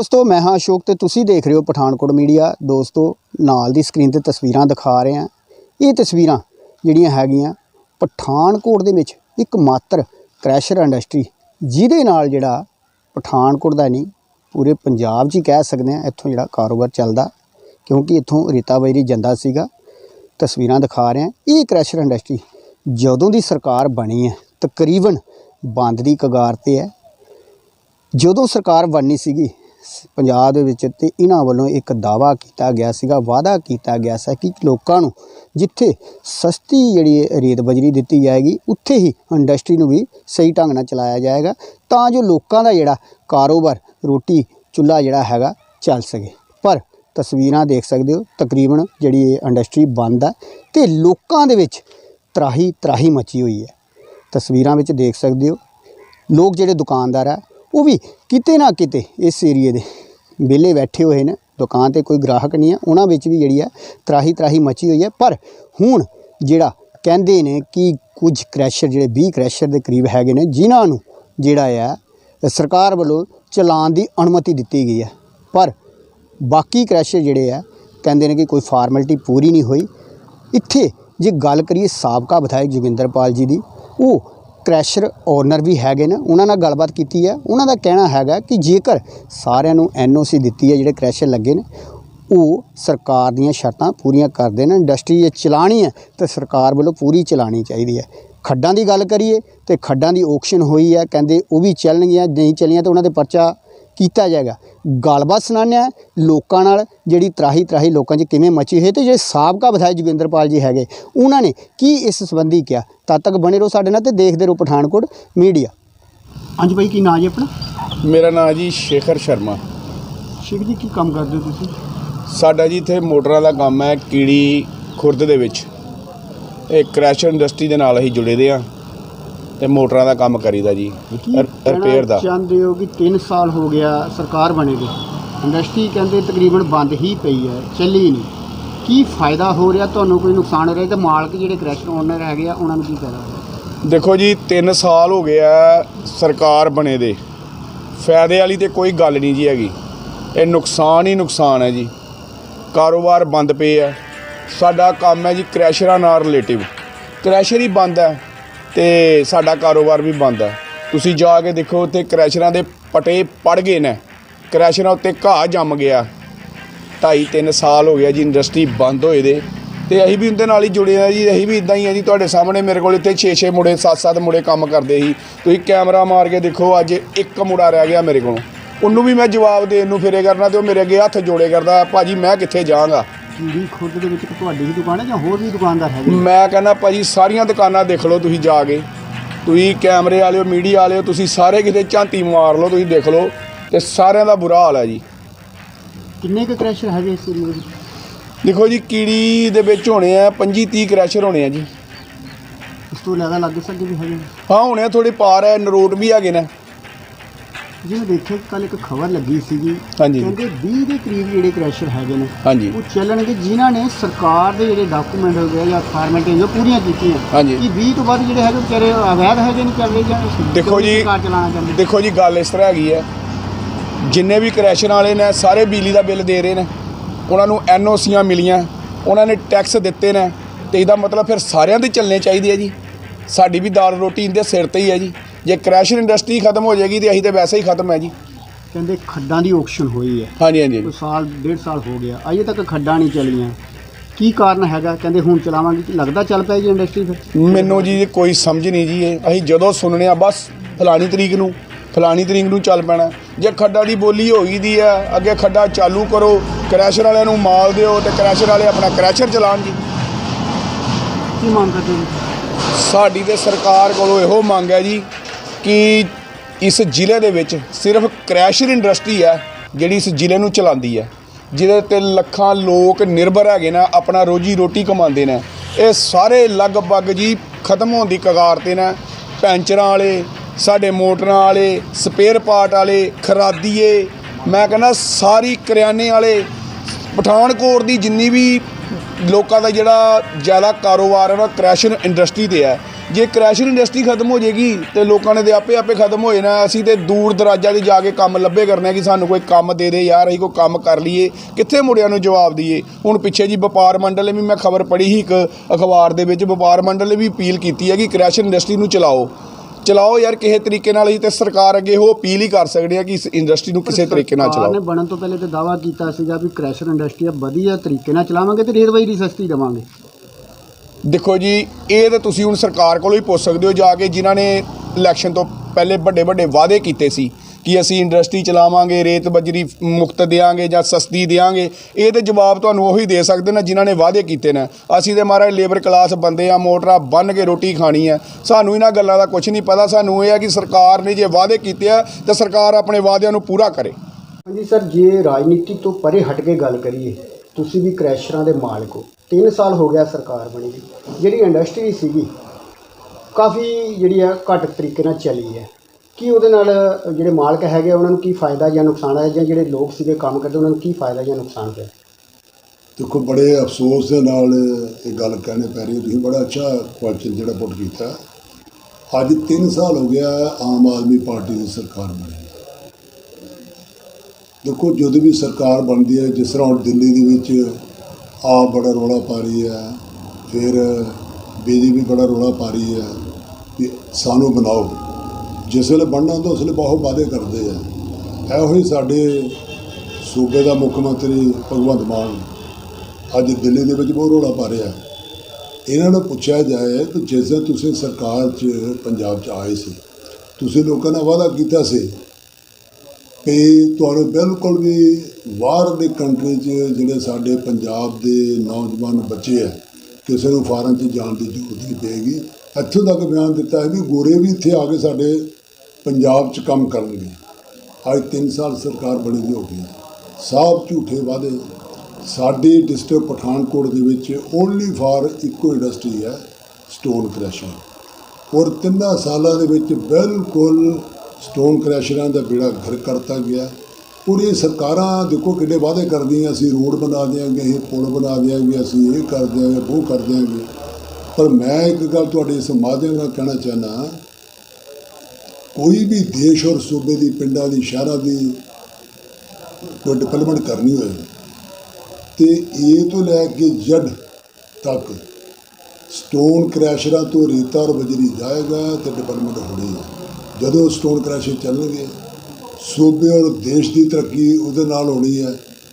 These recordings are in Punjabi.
ਦੋਸਤੋ, ਮੈਂ ਹਾਂ ਅਸ਼ੋਕ ਤੇ ਤੁਸੀਂ ਦੇਖ ਰਹੇ ਹੋ ਪਠਾਨਕੋਟ ਮੀਡੀਆ। ਦੋਸਤੋ, ਨਾਲ ਦੀ ਸਕਰੀਨ ਤੇ ਤਸਵੀਰਾਂ ਦਿਖਾ ਰਹੇ ਹਾਂ। ਇਹ ਤਸਵੀਰਾਂ ਜਿਹੜੀਆਂ ਹੈਗੀਆਂ ਪਠਾਨਕੋਟ ਦੇ ਵਿੱਚ ਇੱਕ ਮਾਤਰ ਕ੍ਰੈਸ਼ਰ ਇੰਡਸਟਰੀ, ਜਿਹਦੇ ਨਾਲ ਜਿਹੜਾ ਪਠਾਨਕੋਟ ਦਾ ਨਹੀਂ, ਪੂਰੇ ਪੰਜਾਬ 'ਚ ਹੀ ਕਹਿ ਸਕਦੇ ਹਾਂ ਇੱਥੋਂ ਜਿਹੜਾ ਕਾਰੋਬਾਰ ਚੱਲਦਾ, ਕਿਉਂਕਿ ਇੱਥੋਂ ਰੀਤਾ ਬਜਰੀ ਜਾਂਦਾ ਸੀਗਾ। ਤਸਵੀਰਾਂ ਦਿਖਾ ਰਹੇ ਹਾਂ। ਇਹ ਕ੍ਰੈਸ਼ਰ ਇੰਡਸਟਰੀ ਜਦੋਂ ਦੀ ਸਰਕਾਰ ਬਣੀ ਹੈ, ਤਕਰੀਬਨ ਬੰਦ ਦੀ ਕਗਾਰ ਤੇ ਹੈ। ਜਦੋਂ ਸਰਕਾਰ ਬਣਨੀ ਸੀਗੀ ਪੰਜਾਬ ਦੇ ਵਿੱਚ ਤੇ ਇਹਨਾਂ ਵੱਲੋਂ ਇੱਕ ਦਾਵਾ ਕੀਤਾ ਗਿਆ ਸੀਗਾ, ਵਾਅਦਾ ਕੀਤਾ ਗਿਆ ਸੀ ਕਿ ਲੋਕਾਂ ਨੂੰ ਜਿੱਥੇ ਸਸਤੀ ਜਿਹੜੀ ਰੇਤ ਬਜਰੀ ਦਿੱਤੀ ਜਾਏਗੀ, ਉੱਥੇ ਹੀ ਇੰਡਸਟਰੀ ਨੂੰ ਵੀ ਸਹੀ ਢੰਗ ਨਾਲ ਚਲਾਇਆ ਜਾਏਗਾ ਤਾਂ ਜੋ ਲੋਕਾਂ ਦਾ ਜਿਹੜਾ ਕਾਰੋਬਾਰ, ਰੋਟੀ, ਚੁੱਲ੍ਹਾ ਜਿਹੜਾ ਹੈਗਾ ਚੱਲ ਸਕੇ। ਪਰ ਤਸਵੀਰਾਂ ਦੇਖ ਸਕਦੇ ਹੋ, ਤਕਰੀਬਨ ਜਿਹੜੀ ਇਹ ਇੰਡਸਟਰੀ ਬੰਦ ਹੈ ਤੇ ਲੋਕਾਂ ਦੇ ਵਿੱਚ ਤਰਾਹੀ ਤਰਾਹੀ ਮਚੀ ਹੋਈ ਹੈ। ਤਸਵੀਰਾਂ ਵਿੱਚ ਦੇਖ ਸਕਦੇ ਹੋ, ਲੋਕ ਜਿਹੜੇ ਦੁਕਾਨਦਾਰ ਆ ਉਹ ਵੀ ਕਿਤੇ ਨਾ ਕਿਤੇ ਇਸ ਏਰੀਏ ਦੇ ਵਿਹਲੇ ਬੈਠੇ ਹੋਏ ਨੇ, ਦੁਕਾਨ ਤੇ ਕੋਈ ਗ੍ਰਾਹਕ ਨਹੀਂ ਹੈ, ਉਹਨਾਂ ਵਿੱਚ ਵੀ ਜਿਹੜੀ ਹੈ ਤਰਾਹੀ ਤਰਾਹੀ ਮਚੀ ਹੋਈ ਹੈ। ਪਰ ਹੁਣ ਜਿਹੜਾ ਕਹਿੰਦੇ ਨੇ ਕਿ ਕੁਝ ਕ੍ਰੈਸ਼ਰ, ਜਿਹੜੇ 20 ਕ੍ਰੈਸ਼ਰ ਦੇ ਕਰੀਬ ਹੈਗੇ ਨੇ, ਜਿਨ੍ਹਾਂ ਨੂੰ ਜਿਹੜਾ ਹੈ ਸਰਕਾਰ ਵੱਲੋਂ ਚਲਾਉਣ ਦੀ ਅਨੁਮਤੀ ਦਿੱਤੀ ਗਈ ਹੈ। ਪਰ ਬਾਕੀ ਕ੍ਰੈਸ਼ਰ ਜਿਹੜੇ ਆ, ਕਹਿੰਦੇ ਨੇ ਕਿ ਕੋਈ ਫਾਰਮੈਲਿਟੀ ਪੂਰੀ ਨਹੀਂ ਹੋਈ। ਇੱਥੇ ਜੇ ਗੱਲ ਕਰੀਏ ਸਾਬਕਾ ਵਿਧਾਇਕ ਜੋਗਿੰਦਰਪਾਲ ਜੀ ਦੀ, ਉਹ ਕ੍ਰੈਸ਼ਰ ਓਨਰ ਵੀ ਹੈਗੇ ਨੇ, ਉਹਨਾਂ ਨਾਲ ਗੱਲਬਾਤ ਕੀਤੀ ਹੈ। ਉਹਨਾਂ ਦਾ ਕਹਿਣਾ ਹੈਗਾ ਕਿ ਜੇਕਰ ਸਾਰਿਆਂ ਨੂੰ ਐਨਓਸੀ ਦਿੱਤੀ ਹੈ, ਜਿਹੜੇ ਕ੍ਰੈਸ਼ਰ ਲੱਗੇ ਨੇ, ਉਹ ਸਰਕਾਰ ਦੀਆਂ ਸ਼ਰਤਾਂ ਪੂਰੀਆਂ ਕਰਦੇ ਨੇ, ਇੰਡਸਟਰੀ ਜੇ ਚਲਾਣੀ ਹੈ, ਤਾਂ ਸਰਕਾਰ ਵੱਲੋਂ ਪੂਰੀ ਚਲਾਣੀ ਚਾਹੀਦੀ ਹੈ। ਖੱਡਾਂ ਦੀ ਗੱਲ ਕਰੀਏ, ਤੇ ਖੱਡਾਂ ਦੀ ਔਕਸ਼ਨ ਹੋਈ ਹੈ, ਕਹਿੰਦੇ ਉਹ ਵੀ ਚੱਲਣਗੀਆਂ, ਨਹੀਂ ਚੱਲੀਆਂ ਤਾਂ ਉਹਨਾਂ ਦੇ ਪਰਚਾ ਕੀਤਾ ਜਾਏਗਾ। ਗੱਲਬਾਤ ਹਾਂ ਲੋਕਾਂ ਨਾਲ ਜਿਹੜੀ ਤਰਾਹੀ ਤਰਾਹੀ ਲੋਕਾਂ 'ਚ ਕਿਵੇਂ ਮਚੀ ਹੋਈ ਤੇ ਜਿਹੜੇ ਸਾਬਕਾ ਵਿਧਾਇਕ ਜੋਗਿੰਦਰਪਾਲ ਜੀ ਹੈਗੇ ਉਹਨਾਂ ਨੇ ਕੀ ਇਸ ਸੰਬੰਧੀ ਕਿਹਾ? ਤਦ ਤੱਕ ਬਣੇ ਰਹੋ ਸਾਡੇ ਨਾਲ ਤੇ ਦੇਖਦੇ ਰਹੋ ਪਠਾਨਕੋਟ ਮੀਡੀਆ। ਹਾਂਜੀ ਭਾਈ ਕੀ ਨਾਂ ਜੀ ਆਪਣਾ? ਮੇਰਾ ਨਾਮ ਜੀ ਸ਼ੇਖਰ ਸ਼ਰਮਾ। ਸ਼ਿਵ ਜੀ ਕੀ ਕੰਮ ਕਰਦੇ ਹੋ ਤੁਸੀਂ? ਸਾਡਾ ਜੀ ਇੱਥੇ ਮੋਟਰਾਂ ਦਾ ਕੰਮ ਹੈ ਕੀੜੀ ਖੁਰਦ ਦੇ ਵਿੱਚ। ਇਹ ਕ੍ਰੈਸ਼ਰ ਇੰਡਸਟਰੀ ਦੇ ਨਾਲ ਅਸੀਂ ਜੁੜੇ ਦੇ ਆ ਤੇ ਮੋਟਰਾਂ ਦਾ ਕੰਮ ਕਰੀਦਾ ਜੀ ਰਿਪੇਅਰ ਦਾ। ਚਾਹੁੰਦੇ ਹੋ ਕਿ 3 ਸਾਲ ਹੋ ਗਿਆ ਸਰਕਾਰ ਬਣੇ ਦੇ ਇੰਡਸਟਰੀ ਕਹਿੰਦੇ ਤਕਰੀਬਨ ਬੰਦ ਹੀ ਪਈ ਹੈ ਚੱਲੀ ਨਹੀਂ। ਕੀ ਫਾਇਦਾ ਹੋ ਰਿਹਾ ਤੁਹਾਨੂੰ ਕੋਈ ਨੁਕਸਾਨ ਹੋ ਰਿਹਾ ਤੇ ਮਾਲਕ ਜਿਹੜੇ ਕ੍ਰੈਸ਼ਰ ਓਨਰ ਹੈਗੇ ਆ ਉਹਨਾਂ ਨੂੰ ਕੀ ਫਾਇਦਾ? ਹੋ ਦੇਖੋ ਜੀ 3 ਸਾਲ ਹੋ ਗਏ ਆ ਸਰਕਾਰ ਬਣੇ ਦੇ। ਫਾਇਦੇ ਵਾਲੀ ਤੇ ਕੋਈ ਗੱਲ ਨਹੀਂ ਜੀ ਹੈਗੀ। ਇਹ ਨੁਕਸਾਨ ਹੀ ਨੁਕਸਾਨ ਹੈ ਜੀ। ਕਾਰੋਬਾਰ ਬੰਦ ਪਏ ਆ। ਸਾਡਾ ਕੰਮ ਹੈ ਜੀ ਕ੍ਰੈਸ਼ਰਾਂ ਨਾਲ ਰਿਲੇਟਿਵ। ਕ੍ਰੈਸ਼ਰ ਹੀ ਬੰਦ ਹੈ। ਤੇ ਸਾਡਾ ਕਾਰੋਬਾਰ ਵੀ ਬੰਦ ਹੈ ਤੁਸੀਂ ਜਾ ਕੇ ਦੇਖੋ ਤੇ ਕ੍ਰੈਸ਼ਰਾਂ ਦੇ ਪਟੇ ਪੜ ਗਏ ਨੇ। ਕ੍ਰੈਸ਼ਰਾਂ ਉੱਤੇ ਘਾਹ ਜੰਮ ਗਿਆ। ਢਾਈ ਤਿੰਨ ਸਾਲ ਹੋ ਗਿਆ ਜੀ, ਇੰਡਸਟਰੀ ਬੰਦ ਹੋਏ ਦੇ। ਤੇ ਅਸੀਂ ਵੀ ਉਹਦੇ ਨਾਲ ਹੀ ਜੁੜੇ ਆ ਜੀ, ਅਸੀਂ ਵੀ ਇਦਾਂ ਹੀ ਆ ਜੀ, ਤੁਹਾਡੇ ਸਾਹਮਣੇ ਮੇਰੇ ਕੋਲ ਇੱਥੇ 6-6 ਮੁੰਡੇ 7-7 ਮੁੰਡੇ ਕੰਮ ਕਰਦੇ ਸੀ। ਤੁਸੀਂ ਕੈਮਰਾ ਮਾਰ ਕੇ ਦੇਖੋ, ਅੱਜ ਇੱਕ ਮੁੰਡਾ ਰਹਿ ਗਿਆ ਮੇਰੇ ਕੋਲ। ਉਹਨੂੰ ਵੀ ਮੈਂ ਜਵਾਬ ਦੇਣ ਨੂੰ ਫਿਰੇ ਕਰਨਾ ਤੇ ਉਹ ਮੇਰੇ ਅੱਗੇ ਹੱਥ ਜੋੜੇ ਕਰਦਾ, ਭਾਜੀ, ਮੈਂ ਕਿੱਥੇ ਜਾਵਾਂਗਾ? ਕੀੜੀ ਖੁਰਦ ਦੇ ਵਿੱਚ ਇੱਕ ਤੁਹਾਡੀ ਹੀ ਦੁਕਾਨ ਹੈ ਜਾਂ ਹੋਰ ਵੀ ਦੁਕਾਨਦਾਰ ਹੈਗੇ ਮੈਂ ਕਹਿੰਦਾ ਭਾਜੀ ਸਾਰੀਆਂ ਦੁਕਾਨਾਂ ਦੇਖ ਲਓ ਤੁਸੀਂ ਜਾ ਕੇ। ਤੁਸੀਂ ਕੈਮਰੇ ਵਾਲਿਓ ਮੀਡੀਆ ਵਾਲਿਓ ਤੁਸੀਂ ਸਾਰੇ ਕਿਤੇ ਝਾਂਤੀ ਮਾਰ ਲਓ ਤੁਸੀਂ ਦੇਖ ਲਓ ਤੇ ਸਾਰਿਆਂ ਦਾ ਬੁਰਾ ਹਾਲ ਹੈ ਜੀ। ਕਿੰਨੇ ਕੁ ਕ੍ਰੈਸ਼ਰ ਹੈਗੇ ਇਸ ਏਰੀਏ ਵਿੱਚ? ਦੇਖੋ ਜੀ ਕੀੜੀ ਦੇ ਵਿੱਚ ਹੋਣੇ ਆ 25 30 ਕ੍ਰੈਸ਼ਰ ਹੋਣੇ ਆ ਜੀ। ਇਸ ਤੋਂ ਇਲਾਵਾ ਲੱਗ ਸਕਦੇ ਵੀ ਹੈਗੇ। ਹਾਂ ਹੋਣੇ ਥੋੜੇ ਪਾਰ ਹੈ ਨਰੋਟ ਵੀ ਹੈਗੇ ਨੇ। ਜਿਵੇਂ ਦੇਖਿਆ ਕੱਲ ਇੱਕ ਖਬਰ ਲੱਗੀ ਸੀਗੀ। ਹਾਂਜੀ। ਕਹਿੰਦੇ 20 ਦੇ ਕਰੀਬ ਜਿਹੜੇ ਕ੍ਰੈਸ਼ਰ ਹੈਗੇ ਨੇ ਹਾਂਜੀ। ਉਹ ਚੱਲਣਗੇ ਜਿਨ੍ਹਾਂ ਨੇ ਸਰਕਾਰ ਦੇ ਜਿਹੜੇ ਡਾਕੂਮੈਂਟ ਹੋ ਗਏ ਜਾਂ ਫਾਰਮੈਲਿਟੀਆਂ ਉਹ ਪੂਰੀਆਂ ਕੀਤੀਆਂ। ਹਾਂਜੀ। ਕਿ 20 ਤੋਂ ਬਾਅਦ ਜਿਹੜੇ ਹੈਗੇ ਵਿਚਾਰੇ ਅਵੈਧ ਹੈਗੇ ਨਹੀਂ ਚੱਲ ਰਹੇ ਜਾਂ ਦੇਖੋ ਜੀ ਸਰਕਾਰ ਚਲਾਉਣਾ ਚਾਹੁੰਦੀ? ਦੇਖੋ ਜੀ ਗੱਲ ਇਸ ਤਰ੍ਹਾਂ ਹੈਗੀ ਹੈ। ਜਿੰਨੇ ਵੀ ਕ੍ਰੈਸ਼ਨ ਵਾਲੇ ਨੇ ਸਾਰੇ ਬਿਜਲੀ ਦਾ ਬਿੱਲ ਦੇ ਰਹੇ ਨੇ। ਉਹਨਾਂ ਨੂੰ ਐਨਓਸੀਆਂ ਮਿਲੀਆਂ ਉਹਨਾਂ ਨੇ ਟੈਕਸ ਦਿੱਤੇ ਨੇ। ਤੇ ਇਹਦਾ ਮਤਲਬ ਫਿਰ ਸਾਰਿਆਂ ਦੇ ਚੱਲਣੇ ਚਾਹੀਦੇ ਆ ਜੀ। ਸਾਡੀ ਵੀ ਦਾਲ ਰੋਟੀ ਇਹਦੇ ਸਿਰ ਤੇ ਹੀ ਹੈ ਜੀ। ਜੇ ਕ੍ਰੈਸ਼ਨ ਇੰਡਸਟਰੀ ਖਤਮ ਹੋ ਜਾਏਗੀ ਤੇ ਅਸੀਂ ਤੇ ਵੈਸੇ ਹੀ ਖਤਮ ਹੈ ਜੀ। ਕਹਿੰਦੇ ਖੱਡਾਂ ਦੀ ਔਕਸ਼ਨ ਹੋਈ ਹੈ। ਹਾਂਜੀ ਹਾਂਜੀ ਕੋਈ ਸਾਲ ਡੇਢ ਸਾਲ ਹੋ ਗਿਆ। ਅਜੇ ਤੱਕ ਖੱਡਾਂ ਨਹੀਂ ਚੱਲੀਆਂ। ਕੀ ਕਾਰਨ ਹੈਗਾ? ਕਹਿੰਦੇ ਹੁਣ ਚਲਾਵਾਂਗੇ। ਕਿ ਲੱਗਦਾ ਚੱਲ ਪਏਗੀ ਇੰਡਸਟਰੀ ਫਿਰ। ਮੈਨੂੰ ਜੀ ਕੋਈ ਸਮਝ ਨਹੀਂ ਜੀ ਇਹ। ਅਸੀਂ ਜਦੋਂ ਸੁਣਨੇ ਆ ਬਸ ਫਲਾਣੀ ਤਰੀਕ ਨੂੰ ਫਲਾਣੀ ਤਰੀਕ ਨੂੰ ਚੱਲ ਪੈਣਾ। ਜੇ ਖੱਡਾ ਦੀ ਬੋਲੀ ਹੋਈ ਦੀ ਆ ਅੱਗੇ ਖੱਡਾ ਚਾਲੂ ਕਰੋ ਕ੍ਰੈਸ਼ਰ ਵਾਲਿਆਂ ਨੂੰ ਮਾਲ ਦਿਓ ਤੇ ਕ੍ਰੈਸ਼ਰ ਵਾਲੇ ਆਪਣਾ ਕ੍ਰੈਸ਼ਰ ਚਲਾਉਣ ਜੀ। ਕੀ ਮੰਗ ਕਰਦੇ ਹੋ? ਸਾਡੀ ਤੇ ਸਰਕਾਰ ਕੋਲੋਂ ਇਹੋ ਮੰਗ ਹੈ ਜੀ ਕਿ ਇਸ ਜ਼ਿਲ੍ਹੇ ਦੇ ਵਿੱਚ ਸਿਰਫ ਕ੍ਰੈਸ਼ਰ ਇੰਡਸਟਰੀ ਹੈ, ਜਿਹੜੀ ਇਸ ਜ਼ਿਲ੍ਹੇ ਨੂੰ ਚਲਾਉਂਦੀ ਹੈ। ਜਿਹਦੇ ਤੇ ਲੱਖਾਂ ਲੋਕ ਨਿਰਭਰ ਹੈਗੇ ਨੇ, ਆਪਣਾ ਰੋਜੀ ਰੋਟੀ ਕਮਾਉਂਦੇ ਨੇ। ਇਹ ਸਾਰੇ ਲਗਭਗ ਜੀ ਖਤਮ ਹੋਣ ਦੀ ਕਗਾਰ ਤੇ ਨੇ। ਪੈਂਚਰਾਂ ਵਾਲੇ, ਸਾਡੇ ਮੋਟਰਾਂ ਵਾਲੇ, ਸਪੇਅਰ ਪਾਰਟ ਵਾਲੇ, ਖਰਾਦੀਏ, ਮੈਂ ਕਹਿੰਦਾ ਸਾਰੀ ਕਰਿਆਨੇ ਵਾਲੇ, ਪਠਾਨਕੋਟ ਦੀ ਜਿੰਨੀ ਵੀ ਲੋਕਾਂ ਦਾ ਜਿਹੜਾ ਜ਼ਿਆਦਾ ਕਾਰੋਬਾਰ ਹੈ ਨਾ ਕ੍ਰੈਸ਼ਨ ਇੰਡਸਟਰੀ ਤੇ ਹੈ। ਜੇ ਕ੍ਰੈਸ਼ਨ ਇੰਡਸਟਰੀ ਖਤਮ ਹੋ ਜਾਏਗੀ ਤੇ ਲੋਕਾਂ ਨੇ ਤੇ ਆਪੇ ਆਪੇ ਖਤਮ ਹੋ ਜਾਣਾ ਅਸੀਂ ਤੇ ਦੂਰ ਦਰਾਜਾਂ ਦੇ ਜਾ ਕੇ ਕੰਮ ਲੱਭੇ ਕਰਨੇ ਕਿ ਸਾਨੂੰ ਕੋਈ ਕੰਮ ਦੇ ਦੇ ਯਾਰ ਅਸੀਂ ਕੋਈ ਕੰਮ ਕਰ ਲਈਏ। ਕਿੱਥੇ ਮੁੰਡਿਆਂ ਨੂੰ ਜਵਾਬ ਦਈਏ? ਹੁਣ ਪਿੱਛੇ ਜੀ ਵਪਾਰ ਮੰਡਲ ਨੇ ਵੀ ਮੈਂ ਖਬਰ ਪੜ੍ਹੀ ਸੀ ਇੱਕ ਅਖਬਾਰ ਦੇ ਵਿੱਚ ਵਪਾਰ ਮੰਡਲ ਨੇ ਵੀ ਅਪੀਲ ਕੀਤੀ ਹੈ ਕਿ ਕ੍ਰੈਸ਼ਨ ਇੰਡਸਟਰੀ ਨੂੰ ਚਲਾਓ। ਚਲਾਓ ਯਾਰ ਕਿਸੇ ਤਰੀਕੇ ਨਾਲ ਹੀ ਤੇ ਸਰਕਾਰ ਅੱਗੇ ਉਹ ਅਪੀਲ ਹੀ ਕਰ ਸਕਦੇ ਆ ਕਿ ਇਸ ਇੰਡਸਟਰੀ ਨੂੰ ਕਿਸੇ ਤਰੀਕੇ ਨਾਲ ਸਰਕਾਰ ਚਲਾਓ। ਨੇ ਬਣਨ ਤੋਂ ਪਹਿਲੇ ਤੇ ਦਾਵਾ ਕੀਤਾ ਸੀਗਾ ਵੀ ਕ੍ਰੈਸ਼ਰ ਇੰਡਸਟਰੀ ਆ ਵਧੀਆ ਤਰੀਕੇ ਨਾਲ ਚਲਾਵਾਂਗੇ ਤੇ ਰੇਤ ਵਜਰੀ ਸਸਤੀ ਦੇਵਾਂਗੇ। ਦੇਖੋ ਜੀ, ਇਹ ਤਾਂ ਤੁਸੀਂ ਹੁਣ ਸਰਕਾਰ ਕੋਲੋਂ ਹੀ ਪੁੱਛ ਸਕਦੇ ਹੋ ਜਾ ਕੇ, ਜਿਨ੍ਹਾਂ ਨੇ ਇਲੈਕਸ਼ਨ ਤੋਂ ਪਹਿਲੇ ਵੱਡੇ ਵੱਡੇ ਵਾਅਦੇ ਕੀਤੇ ਸੀ ਕਿ ਅਸੀਂ ਇੰਡਸਟਰੀ ਚਲਾਵਾਂਗੇ, ਰੇਤ ਬਜਰੀ ਮੁਕਤ ਦੇਵਾਂਗੇ ਜਾਂ ਸਸਤੀ ਦੇਵਾਂਗੇ ਇਹ ਤੇ ਜਵਾਬ ਤੁਹਾਨੂੰ ਉਹੀ ਦੇ ਸਕਦੇ ਨੇ ਜਿਨ੍ਹਾਂ ਨੇ ਵਾਅਦੇ ਕੀਤੇ ਨੇ। ਅਸੀਂ ਤੇ ਮਹਾਰਾਜ ਲੇਬਰ ਕਲਾਸ ਬੰਦੇ ਆ, ਮੋਟਰਾਂ ਬੰਨ ਕੇ ਰੋਟੀ ਖਾਣੀ ਹੈ। ਸਾਨੂੰ ਇਹਨਾਂ ਗੱਲਾਂ ਦਾ ਕੁਝ ਨਹੀਂ ਪਤਾ, ਸਾਨੂੰ ਇਹ ਹੈ ਕਿ ਸਰਕਾਰ ਨੇ ਜੇ ਵਾਅਦੇ ਕੀਤੇ ਆ, ਤਾਂ ਸਰਕਾਰ ਆਪਣੇ ਵਾਅਦਿਆਂ ਨੂੰ ਪੂਰਾ ਕਰੇ। ਹਾਂਜੀ ਸਰ, ਜੇ ਰਾਜਨੀਤੀ ਤੋਂ ਪਰੇ ਹਟ ਕੇ ਗੱਲ ਕਰੀਏ, ਤੁਸੀਂ ਵੀ ਕ੍ਰੈਸ਼ਰਾਂ ਦੇ ਮਾਲਕ ਹੋ। 3 ਸਾਲ ਹੋ ਗਿਆ ਸਰਕਾਰ ਬਣੀ ਦੀ। ਜਿਹੜੀ ਇੰਡਸਟਰੀ ਸੀਗੀ, ਕਾਫੀ ਜਿਹੜੀ ਆ ਘੱਟ ਤਰੀਕੇ ਨਾਲ ਚੱਲੀ ਹੈ। ਕੀ ਉਹਦੇ ਨਾਲ ਜਿਹੜੇ ਮਾਲਕ ਹੈਗੇ ਉਹਨਾਂ ਨੂੰ ਕੀ ਫਾਇਦਾ ਜਾਂ ਨੁਕਸਾਨ ਹੈ? ਜਾਂ ਜਿਹੜੇ ਲੋਕ ਸੀਗੇ ਕੰਮ ਕਰਦੇ, ਉਹਨਾਂ ਨੂੰ ਕੀ ਫਾਇਦਾ ਜਾਂ ਨੁਕਸਾਨ ਪਿਆ? ਦੇਖੋ, ਬੜੇ ਅਫਸੋਸ ਦੇ ਨਾਲ ਇਹ ਗੱਲ ਕਹਿਣੀ ਪੈ ਰਹੀ ਹੈ। ਤੁਸੀਂ ਬੜਾ ਅੱਛਾ ਕੁਐਸਚਨ ਜਿਹੜਾ ਪੁੱਟ ਕੀਤਾ। ਅੱਜ 3 ਸਾਲ ਹੋ ਗਿਆ ਆਮ ਆਦਮੀ ਪਾਰਟੀ ਦੀ ਸਰਕਾਰ ਬਣੀ ਦੇਖੋ, ਜਦੋਂ ਵੀ ਸਰਕਾਰ ਬਣਦੀ ਹੈ, ਜਿਸ ਤਰ੍ਹਾਂ ਹੁਣ ਦਿੱਲੀ ਦੇ ਵਿੱਚ ਆਪ ਬੜਾ ਰੌਲਾ ਪਾ ਰਹੀ ਹੈ। ਫਿਰ ਬੀਜੇਪੀ ਬੜਾ ਰੌਲਾ ਪਾ ਰਹੀ ਹੈ ਕਿ ਸਾਨੂੰ ਬਣਾਓ। ਜਿਸ ਵੇਲੇ ਬਣਨਾ ਹੁੰਦਾ, ਉਸ ਵੇਲੇ ਬਹੁਤ ਵਾਅਦੇ ਕਰਦੇ ਆ। ਇਹੋ ਹੀ ਸਾਡੇ ਸੂਬੇ ਦਾ ਮੁੱਖ ਮੰਤਰੀ ਭਗਵੰਤ ਮਾਨ ਅੱਜ ਦਿੱਲੀ ਦੇ ਵਿੱਚ ਬਹੁਤ ਰੌਲਾ ਪਾ ਰਿਹਾ ਇਹਨਾਂ ਨੂੰ ਪੁੱਛਿਆ ਜਾਏ ਕਿ ਜਿਸ ਦਿਨ ਤੁਸੀਂ ਸਰਕਾਰ 'ਚ ਪੰਜਾਬ 'ਚ ਆਏ ਸੀ, ਤੁਸੀਂ ਲੋਕਾਂ ਨਾਲ ਵਾਅਦਾ ਕੀਤਾ ਸੀ ਕਿ ਤੁਹਾਨੂੰ ਬਿਲਕੁਲ ਵੀ ਬਾਹਰ ਦੀ ਕੰਟਰੀ 'ਚ ਜਿਹੜੇ ਸਾਡੇ ਪੰਜਾਬ ਦੇ ਨੌਜਵਾਨ ਬੱਚੇ ਆ, ਕਿਸੇ ਨੂੰ ਫਾਰਨ 'ਚ ਜਾਣ ਦੀ ਜ਼ਰੂਰਤ ਨਹੀਂ ਪਏਗੀ। ਇੱਥੋਂ ਤੱਕ ਬਿਆਨ ਦਿੱਤਾ ਹੈ ਵੀ ਗੋਰੇ ਵੀ ਇੱਥੇ ਆ ਕੇ ਸਾਡੇ ਪੰਜਾਬ 'ਚ ਕੰਮ ਕਰਨਗੇ। ਅੱਜ 3 ਸਾਲ ਸਰਕਾਰ ਬਣੀ ਦੀ ਹੋ। ਗਈ ਸਭ ਝੂਠੇ ਵਾਅਦੇ। ਸਾਡੀ ਡਿਸਟ੍ਰਿਕਟ ਪਠਾਨਕੋਟ ਦੇ ਵਿੱਚ ਓਨਲੀ ਫਾਰ ਇੱਕੋ ਇੰਡਸਟਰੀ ਹੈ ਸਟੋਨ ਕ੍ਰੈਸ਼ਰ ਔਰ ਤਿੰਨਾਂ ਸਾਲਾਂ ਦੇ ਵਿੱਚ ਬਿਲਕੁਲ ਸਟੋਨ ਕ੍ਰੈਸ਼ਰਾਂ ਦਾ ਬੇੜਾ ਘਰ ਕਰਤਾ ਗਿਆ। ਔਰ ਇਹ ਸਰਕਾਰਾਂ ਦੇਖੋ ਕਿੱਡੇ ਵਾਅਦੇ ਕਰਦੀਆਂ, ਅਸੀਂ ਰੋਡ ਬਣਾ ਦਿਆਂਗੇ, ਇਹ ਪੁਲ ਬਣਾ ਦਿਆਂਗੇ, ਅਸੀਂ ਇਹ ਕਰ ਦਿਆਂਗੇ, ਉਹ ਕਰ ਦਿਆਂਗੇ। ਪਰ ਮੈਂ ਇੱਕ ਗੱਲ ਤੁਹਾਡੇ ਇਸ ਮਾਧਿਅਮ ਨਾਲ ਕਹਿਣਾ ਚਾਹਨਾ ਕੋਈ ਵੀ ਦੇਸ਼ ਔਰ ਸੂਬੇ ਦੀ, ਪਿੰਡਾਂ ਦੀ, ਸ਼ਹਿਰਾਂ ਦੀ ਕੋਈ ਡਿਵੈਲਪਮੈਂਟ ਕਰਨੀ ਹੋਵੇ ਤੇ ਇਹ ਤੋਂ ਲੈ ਕੇ ਜੱਡ ਤੱਕ ਸਟੋਨ ਕ੍ਰੈਸ਼ਰਾਂ ਤੋਂ ਰੇਤਾ ਔਰ ਬਜਰੀ ਜਾਏਗਾ ਤੇ ਡਿਵੈਲਪਮੈਂਟ ਹੋਣੀ ਹੈ ਜਦੋਂ ਸਟੋਨ ਕ੍ਰੈਸ਼ਰ ਚੱਲਣਗੇ, ਸੂਬੇ ਔਰ ਦੇਸ਼ ਦੀ ਤਰੱਕੀ ਉਹਦੇ ਨਾਲ ਹੋਣੀ ਹੈ।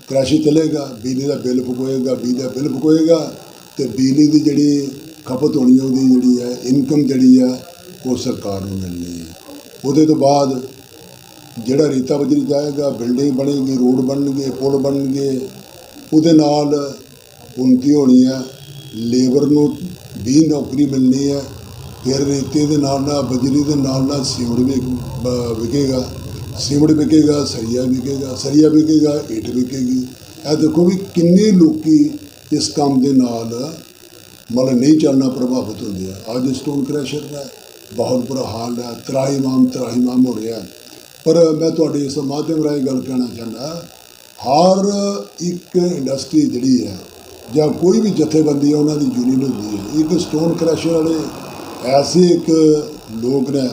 ਕ੍ਰੈਸ਼ਰ ਚੱਲੇਗਾ, ਬਿਜਲੀ ਦਾ ਬਿੱਲ ਫੁਕੋਏਗਾ ਬਿਜਲੀ ਦਾ ਬਿੱਲ ਫੁਕੋਏਗਾ ਤੇ ਬਿਜਲੀ ਦੀ ਜਿਹੜੀ ਖਪਤ ਹੋਣੀ ਉਹਦੀ ਜਿਹੜੀ ਹੈ ਇਨਕਮ ਜਿਹੜੀ ਹੈ, ਉਹ ਸਰਕਾਰ ਨੂੰ ਮਿਲਣੀ ਹੈ। ਉਹਦੇ ਤੋਂ ਬਾਅਦ ਜਿਹੜਾ ਰੇਤਾ ਬਜਰੀ ਜਾਏਗਾ, ਬਿਲਡਿੰਗ ਬਣੇਗੀ, ਰੋਡ ਬਣਨਗੇ, ਪੁਲ ਬਣਨਗੇ, ਉਹਦੇ ਨਾਲ ਉન્નਤੀ ਹੋਣੀ ਹੈ। ਲੇਬਰ ਨੂੰ ਵੀ ਨੌਕਰੀ ਮਿਲਣੀ ਹੈ। ਫਿਰ ਰੇਤੇ ਦੇ ਨਾਲ ਨਾਲ ਬਜਰੀ ਦੇ ਨਾਲ ਨਾਲ ਸੀਮੜ ਵੀ ਵਿਕੇਗਾ। ਸੀਮੜ ਵਿਕੇਗਾ, ਸਰੀਆ ਵਿਕੇਗਾ ਸਰੀਆ ਵਿਕੇਗਾ, ਇੱਟ ਵਿਕੇਗੀ। ਇਹ ਦੇਖੋ ਵੀ ਕਿੰਨੇ ਲੋਕੀ ਇਸ ਕੰਮ ਦੇ ਨਾਲ ਮਤਲਬ ਨਹੀਂ ਚੱਲਣਾ ਪ੍ਰਭਾਵਿਤ ਹੁੰਦੇ ਆ। ਅੱਜ ਸਟੋਨ ਕ੍ਰੈਸ਼ਰ ਦਾ ਬਹੁਤ ਬੁਰਾ ਹਾਲ ਹੈ, ਤਰਾਹੀਮਾਮ ਤਰਾਹੀਮਾਮ ਹੋ ਰਿਹਾ। ਪਰ ਮੈਂ ਤੁਹਾਡੇ ਇਸ ਮਾਧਿਅਮ ਰਾਹੀਂ ਗੱਲ ਕਹਿਣਾ ਚਾਹੁੰਦਾ ਹਰ ਇੱਕ ਇੰਡਸਟਰੀ ਜਿਹੜੀ ਹੈ ਜਾਂ ਕੋਈ ਵੀ ਜਥੇਬੰਦੀ ਹੈ, ਉਹਨਾਂ ਦੀ ਯੂਨੀਅਨ ਹੁੰਦੀ ਹੈ। ਇੱਕ ਸਟੋਨ ਕ੍ਰੈਸ਼ਰ ਵਾਲੇ ਐਸੇ ਇੱਕ ਲੋਕ ਨੇ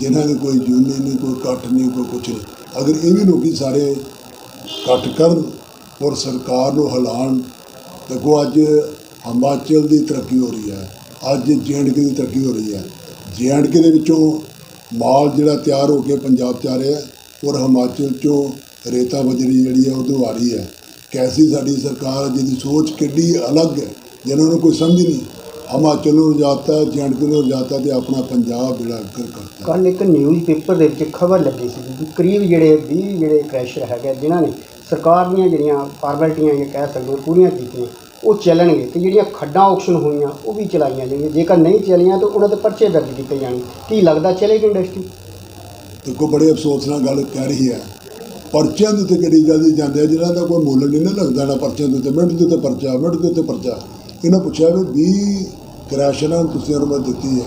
ਜਿਨ੍ਹਾਂ ਦੀ ਕੋਈ ਯੂਨੀਅਨ ਨਹੀਂ, ਕੋਈ ਇਕੱਠ ਨਹੀਂ, ਕੋਈ ਕੁਛ ਨਹੀਂ। ਅਗਰ ਇਹ ਵੀ ਲੋਕੀ ਸਾਰੇ ਇਕੱਠ ਕਰਨ ਔਰ ਸਰਕਾਰ ਨੂੰ ਹਿਲਾਉਣ, ਦੇਖੋ ਅੱਜ ਹਿਮਾਚਲ ਦੀ ਤਰੱਕੀ ਹੋ ਰਹੀ ਹੈ, ਅੱਜ ਜੇਐਂਡਕੇ ਦੀ ਤਰੱਕੀ ਹੋ ਰਹੀ ਹੈ। ਜੇਐਂਡਕੇ ਦੇ ਵਿੱਚੋਂ ਮਾਲ ਜਿਹੜਾ ਤਿਆਰ ਹੋ ਕੇ ਪੰਜਾਬ 'ਚ ਆ ਰਿਹਾ ਔਰ ਹਿਮਾਚਲ 'ਚੋਂ ਰੇਤਾ ਬਜਰੀ ਜਿਹੜੀ ਹੈ ਉਹ ਤੋਂ ਆ ਰਹੀ ਹੈ। ਕੈਸੀ ਸਾਡੀ ਸਰਕਾਰ ਜਿਹਦੀ ਸੋਚ ਕਿੱਡੀ ਅਲੱਗ ਹੈ, ਜਿਹਨਾਂ ਨੂੰ ਕੋਈ ਸਮਝ ਨਹੀਂ। ਹਿਮਾਚਲ ਨੂੰ ਜਾਤਾ ਜੇਐਂਡਕੇ ਨੂੰ ਜਾਤਾ ਤੇ ਆਪਣਾ ਪੰਜਾਬ ਜਿਹੜਾ ਕਰ ਕਰਤਾ। ਕੱਲ ਇੱਕ ਨਿਊਜ਼ ਪੇਪਰ ਦੇ ਵਿੱਚ ਖਬਰ ਲੱਗੀ ਸੀ ਕਿ ਕਰੀਬ ਜਿਹੜੇ 20 ਜਿਹੜੇ ਕ੍ਰੈਸ਼ਰ ਹੈਗੇ ਜਿਨ੍ਹਾਂ ਨੇ ਸਰਕਾਰ ਦੀਆਂ ਜਿਹੜੀਆਂ ਫਾਰਮੈਲਿਟੀਆਂ ਇਹ ਕਹਿ ਸਕਦੇ ਪੂਰੀਆਂ ਕੀਤੀਆਂ ਉਹ ਚੱਲਣਗੇ ਤੇ ਜਿਹੜੀਆਂ ਖੱਡਾਂ ਆਕਸ਼ਨ ਹੋਈਆਂ ਉਹ ਵੀ ਚਲਾਈਆਂ ਜਾਣਗੀਆਂ। ਜੇਕਰ ਨਹੀਂ ਚੱਲੀਆਂ ਤਾਂ ਉਹਨਾਂ ਤੇ ਪਰਚੇ ਦਰਜ ਕੀਤੇ ਜਾਣਗੇ। ਕੀ ਲੱਗਦਾ ਚੱਲੇਗੀ ਇੰਡਸਟਰੀ ਦੇਖੋ ਬੜੇ ਅਫਸੋਸ ਨਾਲ ਗੱਲ ਕਹਿ ਰਹੀ ਹੈ। ਪਰਚਿਆਂ ਦੇ ਉੱਤੇ ਕਿਹੜੀ ਜਲਦੀ ਜਾਂਦੇ ਆ? ਜਿਹਨਾਂ ਦਾ ਕੋਈ ਮੁੱਲ ਨਹੀਂ ਨਾ ਲੱਗਦਾ ਨਾ ਪਰਚਿਆਂ ਦੇ ਉੱਤੇ। ਮਿੰਟ ਦੇ ਉੱਤੇ ਪਰਚਾ ਮਿੰਟ ਦੇ ਉੱਤੇ ਪਰਚਾ। ਇਹਨਾਂ ਪੁੱਛਿਆ ਵੀ 20 ਕ੍ਰੈਸ਼ਰਾਂ ਨੂੰ ਤੁਸੀਂ ਅਨੁਮਤੀ ਦਿੱਤੀ ਹੈ।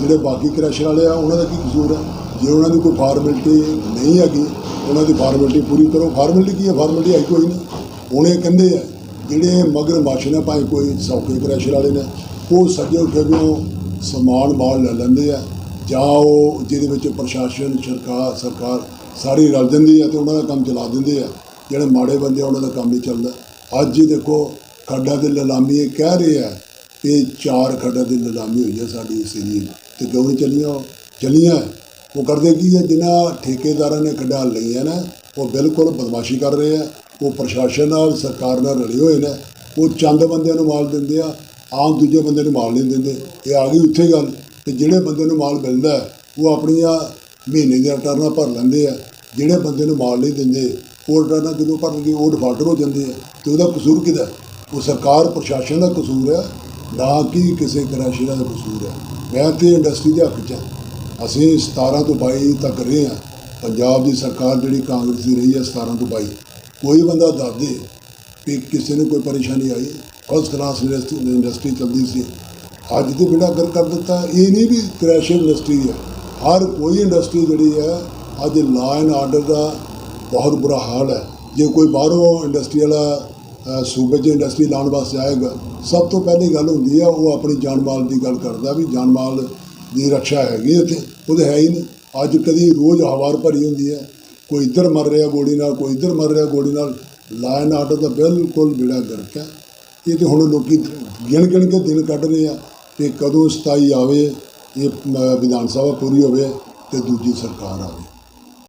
ਜਿਹੜੇ ਬਾਕੀ ਕ੍ਰੈਸ਼ਰ ਵਾਲੇ ਆ, ਉਹਨਾਂ ਦਾ ਕੀ ਕਸੂਰ ਹੈ? ਜੇ ਉਹਨਾਂ ਦੀ ਕੋਈ ਫਾਰਮੈਲਿਟੀ ਨਹੀਂ ਹੈਗੀ, ਉਹਨਾਂ ਦੀ ਫਾਰਮੈਲਿਟੀ ਪੂਰੀ ਕਰੋ। ਫਾਰਮੈਲਿਟੀ ਕੀ ਹੈ? ਫਾਰਮੈਲਿਟੀ ਹੈ ਕੋਈ ਨਹੀਂ। ਹੁਣ ਇਹ ਕਹਿੰਦੇ ਆ, ਜਿਹੜੇ ਮਗਰ ਮਾਸ਼ੀਆਂ ਭਾਵੇਂ ਕੋਈ ਸੌਕੇ ਕ੍ਰੈਸ਼ਰ ਵਾਲੇ ਨੇ, ਉਹ ਸੱਜੇ ਉੱਠੇ ਵੀ ਸਮਾਨ ਮਾਲ ਲੈ ਲੈਂਦੇ ਆ, ਜਾਂ ਉਹ ਜਿਹਦੇ ਵਿੱਚ ਪ੍ਰਸ਼ਾਸਨ, ਸਰਕਾਰ ਸਰਕਾਰ ਸਾਰੀ ਰਲ ਜਾਂਦੀ ਹੈ ਤੇ ਉਹਨਾਂ ਦਾ ਕੰਮ ਚਲਾ ਦਿੰਦੇ ਆ। ਜਿਹੜੇ ਮਾੜੇ ਬੰਦੇ ਆ, ਉਹਨਾਂ ਦਾ ਕੰਮ ਨਹੀਂ ਚੱਲਦਾ। ਅੱਜ ਹੀ ਦੇਖੋ ਖੱਡਾਂ 'ਤੇ ਨਿਲਾਮੀ ਇਹ ਕਹਿ ਰਹੇ ਆ ਕਿ ਚਾਰ ਖੱਡਾਂ ਦੀ ਨਿਲਾਮੀ ਹੋਈ ਹੈ ਸਾਡੀ ਇਸ ਏਰੀਏ 'ਚ ਤੇ ਕਿਉਂ ਨਹੀਂ ਚੱਲੀਆਂ ਉਹ? ਚੱਲੀਆਂ। ਉਹ ਕਰਦੇ ਕੀ ਹੈ ਜਿਨ੍ਹਾਂ ਠੇਕੇਦਾਰਾਂ ਨੇ ਖੱਡਾਂ ਲਈਆਂ ਨਾ, ਉਹ ਬਿਲਕੁਲ ਬਦਮਾਸ਼ੀ ਕਰ ਰਹੇ ਆ। ਉਹ ਪ੍ਰਸ਼ਾਸਨ ਨਾਲ, ਸਰਕਾਰ ਨਾਲ ਰਲੇ ਹੋਏ ਨੇ। ਉਹ ਚੰਦ ਬੰਦਿਆਂ ਨੂੰ ਮਾਲ ਦਿੰਦੇ ਆ, ਆਮ ਦੂਜੇ ਬੰਦੇ ਨੂੰ ਮਾਲ ਨਹੀਂ ਦਿੰਦੇ। ਇਹ ਆ ਗਈ ਉੱਥੇ ਗੱਲ। ਤੇ ਜਿਹੜੇ ਬੰਦੇ ਨੂੰ ਮਾਲ ਮਿਲਦਾ, ਉਹ ਆਪਣੀਆਂ ਮਹੀਨੇ ਦੀਆਂ ਰਿਟਰਨਾਂ ਭਰ ਲੈਂਦੇ ਆ। ਜਿਹੜੇ ਬੰਦੇ ਨੂੰ ਮਾਲ ਨਹੀਂ ਦਿੰਦੇ, ਉਹ ਰਿਟਰਨਾਂ ਜਦੋਂ ਭਰਨਗੇ, ਉਹ ਡਿਫਾਲਟਰ ਹੋ ਜਾਂਦੇ ਆ। ਤੇ ਉਹਦਾ ਕਸੂਰ ਕਿਹਦਾ? ਉਹ ਸਰਕਾਰ ਪ੍ਰਸ਼ਾਸਨ ਦਾ ਕਸੂਰ ਹੈ, ਨਾ ਕਿ ਕਿਸੇ ਕਰਾਸ਼ੀਰਾ ਦਾ ਕਸੂਰ ਹੈ। ਮੈਂ ਤੇ ਇੰਡਸਟਰੀ ਦੇ ਹੱਕ 'ਚ ਹਾਂ। ਅਸੀਂ 17 ਤੋਂ 22 ਤੱਕ ਰਹੇ ਹਾਂ। ਪੰਜਾਬ ਦੀ ਸਰਕਾਰ ਜਿਹੜੀ ਕਾਂਗਰਸ ਦੀ ਰਹੀ ਹੈ 17 ਤੋਂ 22 ਕੋਈ ਬੰਦਾ ਦੱਸ ਦੇ ਕਿ ਕਿਸੇ ਨੂੰ ਕੋਈ ਪਰੇਸ਼ਾਨੀ ਆਈ। ਫਸਟ ਕਲਾਸ ਇੰਡਸਟਰੀ ਇੰਡਸਟਰੀ ਚੱਲਦੀ ਸੀ। ਅੱਜ ਤੇ ਬੇੜਾ ਗਰ ਕਰ ਦਿੱਤਾ। ਇਹ ਨਹੀਂ ਵੀ ਕ੍ਰੈਸ਼ ਇੰਡਸਟਰੀ ਹੈ। ਹਰ ਕੋਈ ਇੰਡਸਟਰੀ ਜਿਹੜੀ ਹੈ, ਅੱਜ ਲਾਅ ਐਂਡ ਆਰਡਰ ਦਾ ਬਹੁਤ ਬੁਰਾ ਹਾਲ ਹੈ। ਜੇ ਕੋਈ ਬਾਹਰੋਂ ਇੰਡਸਟਰੀ ਵਾਲਾ ਸੂਬੇ 'ਚ ਇੰਡਸਟਰੀ ਲਾਉਣ ਵਾਸਤੇ ਆਏਗਾ। ਸਭ ਤੋਂ ਪਹਿਲੀ ਗੱਲ ਹੁੰਦੀ ਆ, ਉਹ ਆਪਣੀ ਜਾਨ ਮਾਲ ਦੀ ਗੱਲ ਕਰਦਾ ਵੀ ਜਾਨ ਮਾਲ ਦੀ ਰੱਖਿਆ ਹੈਗੀ ਇੱਥੇ। ਉਹਦੇ ਹੈ ਹੀ ਨਹੀਂ। ਅੱਜ ਕਦੀ ਰੋਜ਼ ਹਵਾਰ ਭਰੀ ਹੁੰਦੀ ਹੈ ਕੋਈ ਇੱਧਰ ਮਰ ਰਿਹਾ ਗੋਲੀ ਨਾਲ, ਕੋਈ ਇੱਧਰ ਮਰ ਰਿਹਾ ਗੋਲੀ ਨਾਲ। ਲਾਇਨ ਆਟੋ ਦਾ ਬਿਲਕੁਲ ਬੇੜਾ ਗਰਕ ਹੈ ਇਹ ਤੇ ਹੁਣ ਲੋਕੀ ਗਿਣ ਗਿਣ ਕੇ ਦਿਨ ਕੱਢ ਰਹੇ ਆ ਕਿ ਕਦੋਂ 27 ਆਵੇ, ਇਹ ਵਿਧਾਨ ਸਭਾ ਪੂਰੀ ਹੋਵੇ ਤੇ ਦੂਜੀ ਸਰਕਾਰ ਆਵੇ।